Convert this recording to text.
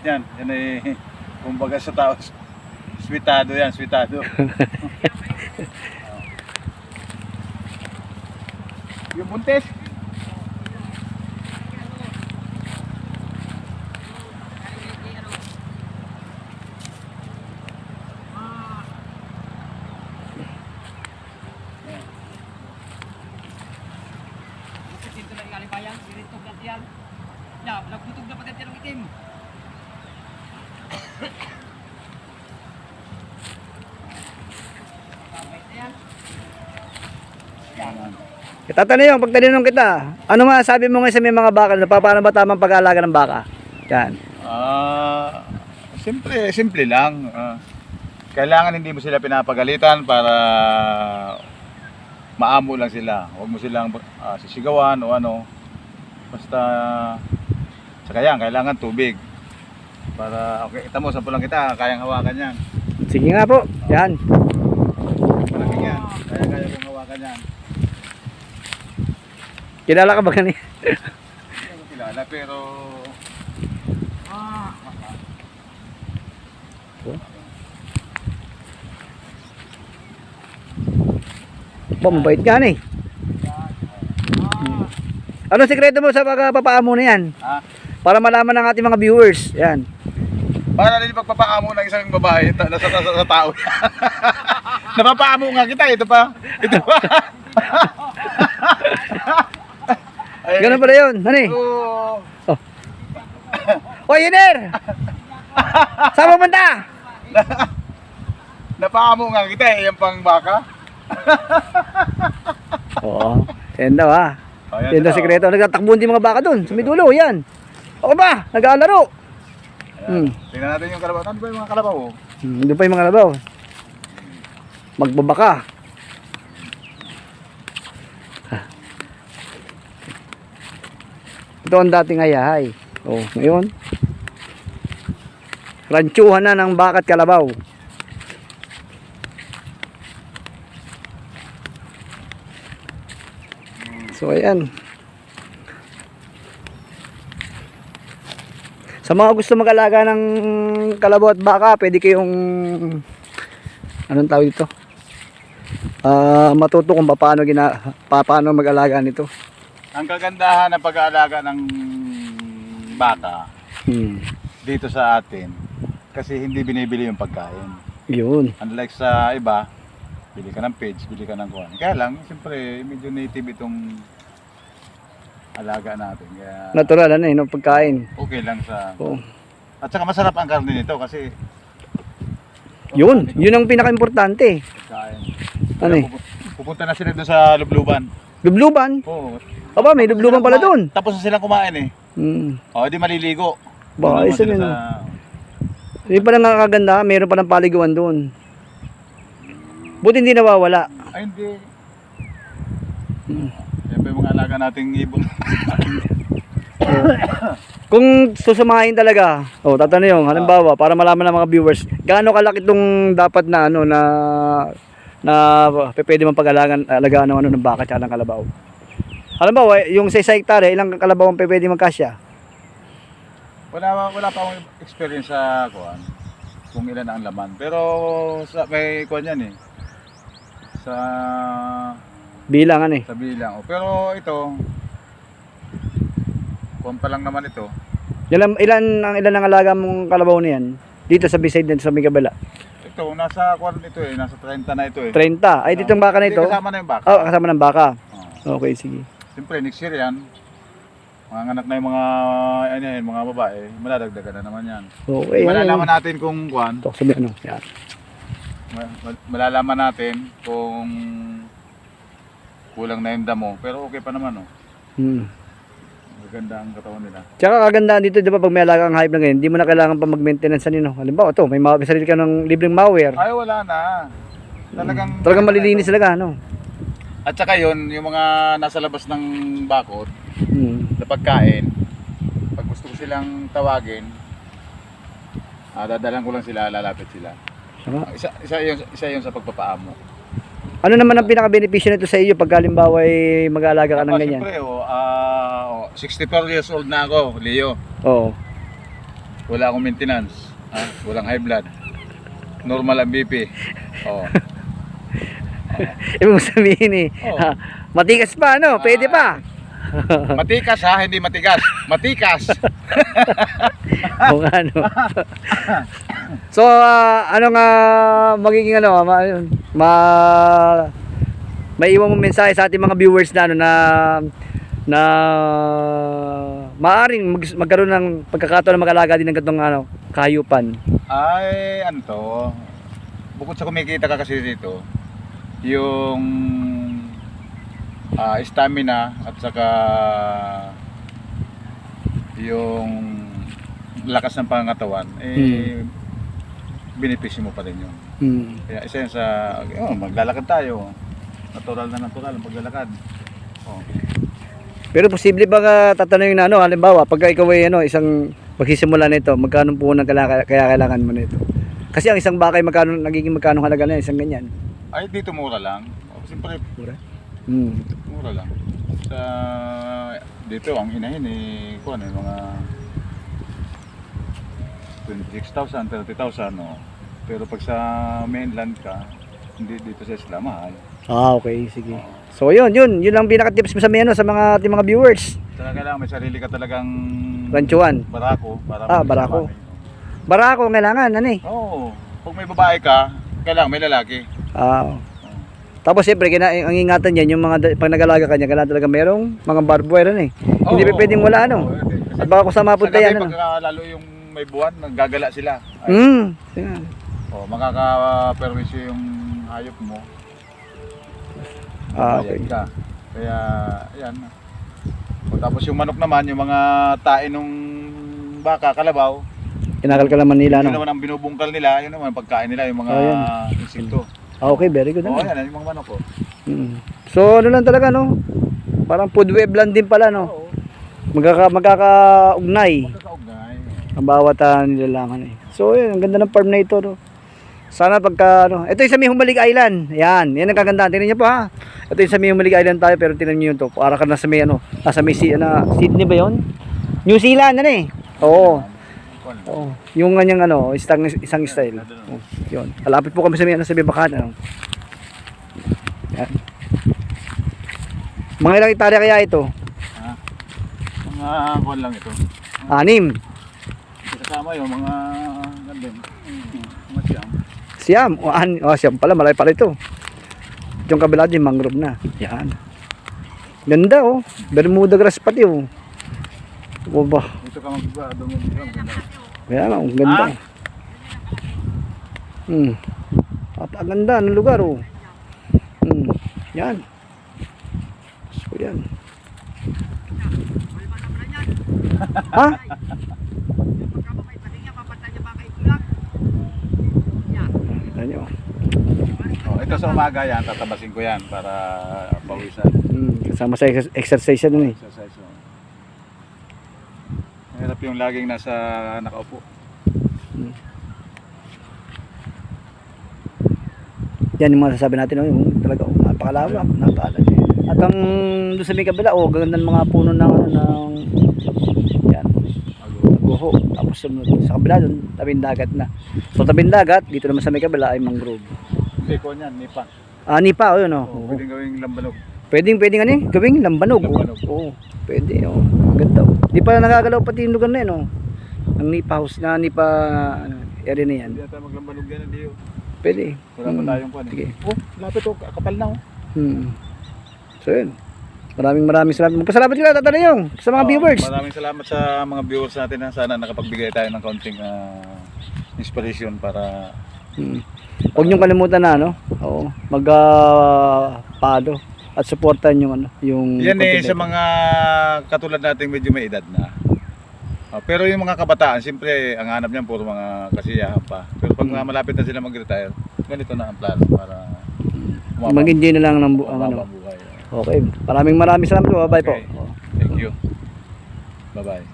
Bait yan. Yan ay, kumbaga sa tao, sweetado yan, sweetado. Yung buntis. Dito lang yung alibayan, sinitog na tiyan. Ya, nagbutog na yan ng itim. Tatanong pag tinanong kita, ano masasabi mo ngayon sa may mga baka? Na paano ba tamang pag-aalaga ng baka? Yan. Ah, simple, simple lang. Ah, kailangan hindi mo sila pinapagalitan para maamo lang sila. Huwag mo silang ah, sisigawan o ano. Basta saka yan, kailangan tubig. Para, okay, kita mo, sampulan kita, kayang hawakan yan. Sige nga po. Yan. Malaki yan, kaya kaya kong hawakan yan. Kilala ka ba kanina? Hindi ko kilala, pero... Ah, Ba, mabait ka na eh. Ano sikreto mo sa pagpapaamo na yan? ah, Para malaman ng ating mga viewers. Yan. Para rin pagpapaamo ng isang babae ta- nasa, nasa, sa tao. Napapaamo nga kita, ito pa. Ito pa. Ay, Ganun pala yun. Ano eh? oo. O, Yiner! Saan pupunta? Napaamo nga kita eh, yung pang baka. Oo. Yan daw ha. Ayan Yan daw sikreto. Nagtatakbuhan din mga baka dun. Sa may dulo. Yan. Ako ba? Nag-aalaro. Hmm. Tingnan natin yung kalabaw. Ano ba yung mga kalabaw? oh? Hmm, doon pa yung mga labaw. Magbabaka. Ito ang dating ayahay. Oh, ngayon. Ranchuhan na ng bakat kalabaw. So ayan. Sa mga gusto mag-alaga ng kalabaw at baka, pwede kayong anong tawag ito? Ah, matuto kung paano gina pa- paano mag-alaga nito. Ang kagandahan ng pag-aalaga ng baka Hmm. dito sa atin kasi hindi binibili yung pagkain. Yun. Unlike sa iba, bili ka ng page, bili ka ng kuhan. Kaya lang, siyempre, medyo native itong alaga natin. Kaya Natural ano eh, no, pagkain. okay lang sa... Oo. At saka masarap ang karne nito kasi Yun, yun ang pinaka-importante. pagkain. Ano eh? Pupu- Pupunta na sila doon sa lubluban. Lubluban. Oo. Aba, may lubluban pala doon. Tapos na silang kumain eh. Hmm. O, di maliligo. Ba, Doon naman isa sila din. sa- Hindi pa lang nakakaganda, mayroon pa ng paliguan doon. Buti hindi nawawala. Ay, hindi. Alaga nating ibon. Kung susamahin talaga, oh, tatanong yung, halimbawa, para malaman ng mga viewers, gaano kalaki itong dapat na, ano, na, na pwede mong pag-alagaan alagaan ng, ano, ng baka at ng kalabaw. Halimbawa, yung sa isa hektare, ilang kalabaw ang pwede magkasya? wala, wala pa akong experience sa kuhan. Kung ilan ang laman. Pero sa, may kuhan yan eh. Sa, Bilangan eh. sa bilang. O, Pero ito, kuhan pa lang naman ito. Ilan, ilan ang ilan ang alaga mong kalabaw niyan? Dito sa beside din sa Migabala. Ito, nasa kuhan ito eh. Nasa 30 na ito eh. 30. Ay, dito ang baka na Hindi, ito. kasama na yung baka. Oh, kasama ng baka. Oh. Okay, sige. Siyempre, next year yan. Mga anak na yung mga, ano yan, mga babae, maladagdagan na naman yan. Okay. Malalaman natin kung kuhan, Ito, sabi ano. Yan. Ma- mal- malalaman natin kung kulang na yung damo. Pero okay pa naman, oh. Hmm. Maganda ang katawan nila. Tsaka kagandahan dito, di ba, pag may alaga kang hayop na ganyan, hindi mo na kailangan pa mag-maintenance sa nino. Halimbawa, ito, may, ma- may sarili ka ng libreng malware. Ay, wala na. Talagang... Talagang malilinis talaga, ano? At saka yun, yung mga nasa labas ng bakod, Hmm. na pagkain, pag gusto ko silang tawagin, ah, dadalan ko lang sila, lalapit sila. Tama. Isa, isa, yun, isa yun sa pagpapaamo. Ano naman ang pinaka-beneficyo nito sa iyo pag halimbawa ay mag-aalaga ka ng Ah, ganyan? Siyempre, oh, ah, oh, 64 years old na ako, Leo. Oo. Wala akong maintenance. Ha? Walang high blood. Normal ang BP. Oh. Ibig sabihin eh. Oo. ha, matikas pa, ano? Pwede pa. Matikas ha, hindi matigas. Matikas. Kung ano. so, ah, ano nga magiging ano, ma, ma may iwan mo mensahe sa ating mga viewers na ano na na maaring mag, magkaroon ng pagkakataon na mag-alaga din ng ganitong ano, kahayupan. Ay, ano to? Bukod sa kumikita ka kasi dito, yung ah, stamina at saka yung lakas ng pangangatawan, eh, benepisyo mo pa rin yun. Hmm. Kaya isa yun sa, oh, maglalakad tayo. Natural na natural ang paglalakad. Oh. Pero posible ba ka tatanungin na ano, halimbawa, pagka ikaw ay ano, isang magsisimula nito, magkano po kailangan, kaya kailangan mo nito? Kasi ang isang bakay, magkano, nagiging magkano halaga na isang ganyan? Ay, dito mura lang. Oh, Siyempre, Hmm. mura lang. Sa dito ang hinahin eh, kung ano, yung mga 26,000, 30,000 no. Pero pag sa mainland ka, hindi dito sa isla mahal. Ah, okay, sige. So, yun, yun, yun ang pinaka-tips mo sa mga, ano, sa mga ating mga viewers. Saka kailangan may sarili ka talagang Ranchuan. barako para Ah, mag- barako. Barako, kailangan, ano eh. Oo. Pag may babae ka, kailangan may lalaki. Ah. Tapos siyempre, kina, ang ingatan yan, yung mga, da- pag nag-alaga ka niya, kailangan talaga merong mga barbwire, ano eh. Hindi pa pwedeng wala, ano. Hindi. Kasi At baka kung sa mapunta sa gabi, yan, ano. pagka lalo yung may buwan, naggagala sila. Ay, Hmm. Yan. Oh, makaka-perwisyo yung hayop mo. Ah, Bayad okay. ka. Kaya, ayan. O, tapos yung manok naman, yung mga tae nung baka, kalabaw, Kinakalkalaman nila, yun no. naman ang binubungkal nila, yun naman ang pagkain nila, yung mga Oh, yan. insekto. Ah, okay, very good. Oo, Ano? yan, yung mga manok ko. Mm. So, ano lang talaga, no? Parang food web lang din pala, no? Oo, Magkaka, magkakaugnay magkakaugnay. ang bawat uh, nilalangan eh. So, yun, ang ganda ng farm na ito, no? Sana pagka, ano, ito yung sa may Humalig Island. Yan, yan ang kagandahan. Tingnan niyo po, ha? Ito yung sa may Humalig Island tayo, pero tingnan niyo to. Para ka na sa may, ano, nasa may, si, ano, Sydney ba yun? New Zealand, ano eh? Oo. Oo. Yung kanyang, ano, isang, isang style. Oh, yun. Kalapit po kami sa may, ano, sa may bakan, ano. Yan. Mga ilang hektarya kaya ito? Ha? Mga kuwan lang ito. Anim. Kasama yung mga gandun. Mga siyam. Siam. O, an, oh, siam pala. Malay pala ito. Yung kabila din, mangrove na. Yan. Ganda oh. Bermuda grass pati oh. O ba? Dito ka magba, ganda. Nga, ang ganda. Ah? Hmm. Napakaganda ng lugar oh. Hmm. Yan. So yan. ha? Pagka may pating niya, papatay niya baka ikulak. Yan. Yan yun. Oh, ito sa umaga yan, tatabasin ko yan para pawisan. Hmm. Kasama sa ex- exercise yan eh. Exercise. Oh. Mahirap yung laging nasa nakaupo. Yan yung mga sasabi natin, oh, yung talaga, oh, napakalawak, napaalag. At ang doon sa may kabila, oh, ganda ng mga puno ng, ano, ng, yan, guho. Tapos sunod, sa kabila doon, tabing dagat na. So tabing dagat, dito naman sa may kabila ay mangrove. Hindi ko niyan, nipa. Ah, nipa, oh, yun, oh. Oh, Oo. pwedeng gawing lambanog. Pwedeng, pwedeng ano eh, gawing lambanog. oh. Lambanog. Oo, pwede, oh. Ganda, oh. Di pa nagagalaw pati yung lugar na yun, oh. Ang nipa house na, nipa, ano, area na yan. Hindi tayo maglambanog yan, hindi yun. Pwede. Wala pa Hmm. tayong kwan. Sige. eh. Oh, lapit oh, kapal na oh. Hmm. So yun. Maraming maraming salamat. Magpasalamat ka tatanay yung sa mga Oh, viewers. Maraming salamat sa mga viewers natin na sana nakapagbigay tayo ng kaunting ah, inspiration para Hmm. Huwag niyong kalimutan na ano. Oo. Mag follow at supportan yung ano, yung Yan eh sa mga katulad nating medyo may edad na. Ah, pero yung mga kabataan, siyempre ang hanap niyan puro mga kasiyahan pa. Pero pag Hmm. malapit na sila mag-retire, ganito na ang plano para umabang- Mag-enjoy na lang ng bu- ang ano. buhay. Okay. Maraming maraming salamat po. Bye po. Okay. Thank you. Bye-bye.